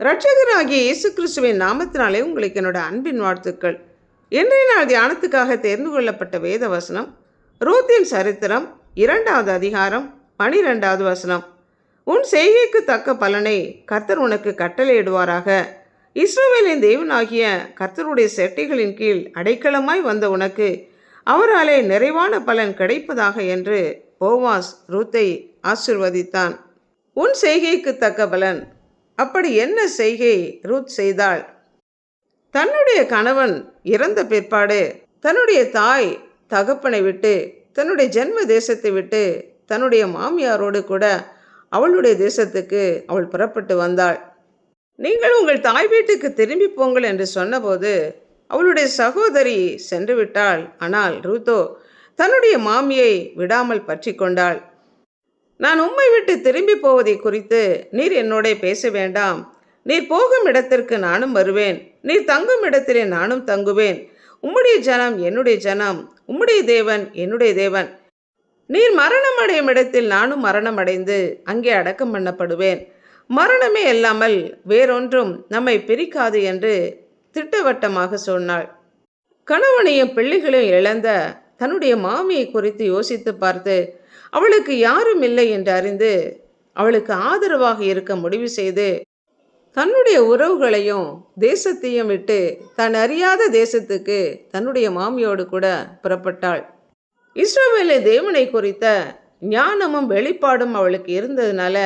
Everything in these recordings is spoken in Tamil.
இரட்சகராகிய இயேசு கிறிஸ்துவின் நாமத்தினாலே உங்களுக்கு என்னோட அன்பின் வாழ்த்துக்கள். இன்றைய நாள் தியானத்துக்காக தேர்ந்து கொள்ளப்பட்ட வேத வசனம் ரூத்தின் சரித்திரம் இரண்டாவது அதிகாரம் பனிரெண்டாவது வசனம். உன் செய்கைக்கு தக்க பலனை கர்த்தர் உனக்கு கட்டளையிடுவாராக. இஸ்ரோவேலின் தேவனாகிய கர்த்தருடைய செட்டைகளின் கீழ் அடைக்கலமாய் வந்த உனக்கு அவராலே நிறைவான பலன் கிடைப்பதாக என்று போவாஸ் ரூத்தை ஆசிர்வதித்தான். உன் செய்கைக்கு தக்க பலன் அப்படி என்ன செய்கை? ரூத் செய்தாள். தன்னுடைய கணவன் இறந்த பிற்பாடு தன்னுடைய தாய் தகப்பனை விட்டு தன்னுடைய ஜென்ம தேசத்தை விட்டு தன்னுடைய மாமியாரோடு கூட அவளுடைய தேசத்துக்கு அவள் புறப்பட்டு வந்தாள். நீங்கள் உங்கள் தாய் வீட்டுக்கு திரும்பி போங்கள் என்று சொன்னபோது அவளுடைய சகோதரி சென்று விட்டாள். ஆனால் ரூத்தோ தன்னுடைய மாமியை விடாமல் பற்றி கொண்டாள். நான் உம்மை விட்டு திரும்பி போவதை குறித்து நீர் என்னோட பேச வேண்டாம். நீர் போகும் இடத்திற்கு நானும் வருவேன். நீர் தங்கும் இடத்திலே நானும் தங்குவேன். உம்முடைய ஜனம் என்னுடைய ஜனம். உம்முடைய தேவன் என்னுடைய தேவன். நீர் மரணம் அடையும் இடத்தில் நானும் மரணம் அடைந்து அங்கே அடக்கம் பண்ணப்படுவேன். மரணமே இல்லாமல் வேறொன்றும் நம்மை பிரிக்காது என்று திட்டவட்டமாக சொன்னாள். கணவனையும் பிள்ளைகளையும் இழந்த தன்னுடைய மாமியை குறித்து யோசித்து பார்த்து அவளுக்கு யாரும் இல்லை என்று அறிந்து அவளுக்கு ஆதரவாக இருக்க முடிவு செய்து தன்னுடைய உறவுகளையும் தேசத்தையும் விட்டு தான் அறியாத தேசத்துக்கு தன்னுடைய மாமியோடு கூட புறப்பட்டாள். இஸ்ரோவேலை தேவனை குறித்த ஞானமும் வெளிப்பாடும் அவளுக்கு இருந்ததுனால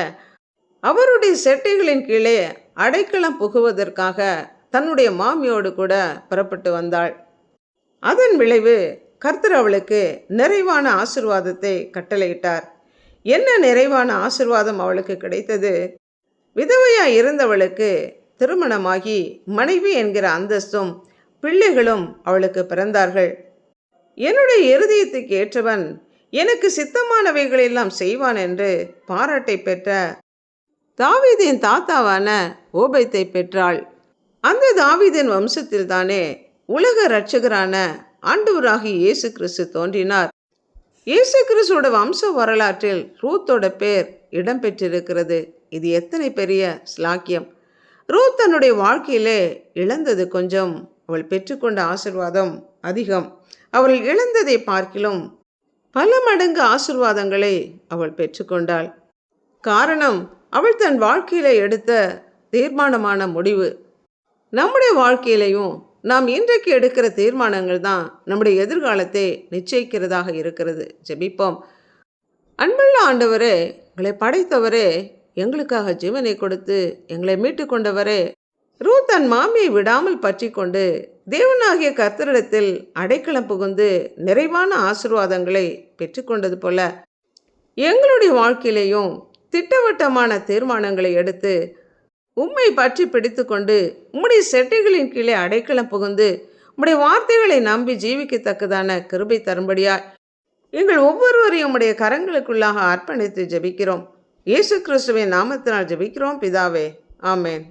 அவருடைய செட்டைகளின் கீழே அடைக்கலம் புகுவதற்காக தன்னுடைய மாமியோடு கூட புறப்பட்டு வந்தாள். அதன் விளைவு கர்த்தர் அவளுக்கு நிறைவான ஆசிர்வாதத்தை கட்டளையிட்டார். என்ன நிறைவான ஆசிர்வாதம் அவளுக்கு கிடைத்தது? விதவையாக இருந்தவளுக்கு திருமணமாகி மனைவி என்கிற அந்தஸ்தும் பிள்ளைகளும் அவளுக்கு பிறந்தார்கள். என்னுடைய இருதயத்துக்கு ஏற்றவன் எனக்கு சித்தமானவைகளெல்லாம் செய்வான் என்று பாராட்டை பெற்ற தாவீதின் தாத்தாவான ஓபைத்தை பெற்றாள். அந்த தாவீதின் வம்சத்தில்தானே உலக இரட்சகரான ஆண்டவராகி இயேசு கிறிஸ்து தோன்றினார். இயேசு கிறிஸ்துவோட வம்ச வரலாற்றில் ரூத்தோட பேர் இடம்பெற்றிருக்கிறது. இது எத்தனை பெரிய ஸ்லாக்கியம். ரூத் தன்னுடைய வாழ்க்கையிலே இழந்தது கொஞ்சம். அவள் பெற்றுக்கொண்ட ஆசிர்வாதம் அதிகம். அவள் இழந்ததை பார்க்கிலும் பல மடங்கு ஆசிர்வாதங்களை அவள் பெற்றுக்கொண்டாள். காரணம் அவள் தன் வாழ்க்கையில எடுத்த தீர்மானமான முடிவு. நம்முடைய வாழ்க்கையிலையும் நாம் இன்றைக்கு எடுக்கிற தீர்மானங்கள் தான் நம்முடைய எதிர்காலத்தை நிச்சயிக்கிறதாக இருக்கிறது. ஜெபிப்போம். அன்புள்ள ஆண்டவரே எங்களை படைத்தவரே எங்களுக்காக ஜீவனை கொடுத்து எங்களை மீட்டு கொண்டவரே ரூ தன் மாமியை விடாமல் பற்றி கொண்டு தேவனாகிய கர்த்தரிடத்தில் அடைக்கலம் புகுந்து நிறைவான ஆசிர்வாதங்களை பெற்றுக்கொண்டது போல எங்களுடைய வாழ்க்கையிலேயும் திட்டவட்டமான தீர்மானங்களை எடுத்து உம்மை பற்றி பிடித்து கொண்டு உம்முடைய செட்டைகளின் கீழே அடைக்கலம் புகுந்து உம்முடைய வார்த்தைகளை நம்பி ஜீவிக்கத்தக்கதான கிருபை தரும்படியா எங்கள் ஒவ்வொருவரையும் உம்முடைய கரங்களுக்குள்ளாக அர்ப்பணித்து ஜெபிக்கிறோம். இயேசு கிறிஸ்துவின் நாமத்தினால் ஜெபிக்கிறோம். பிதாவே ஆமேன்.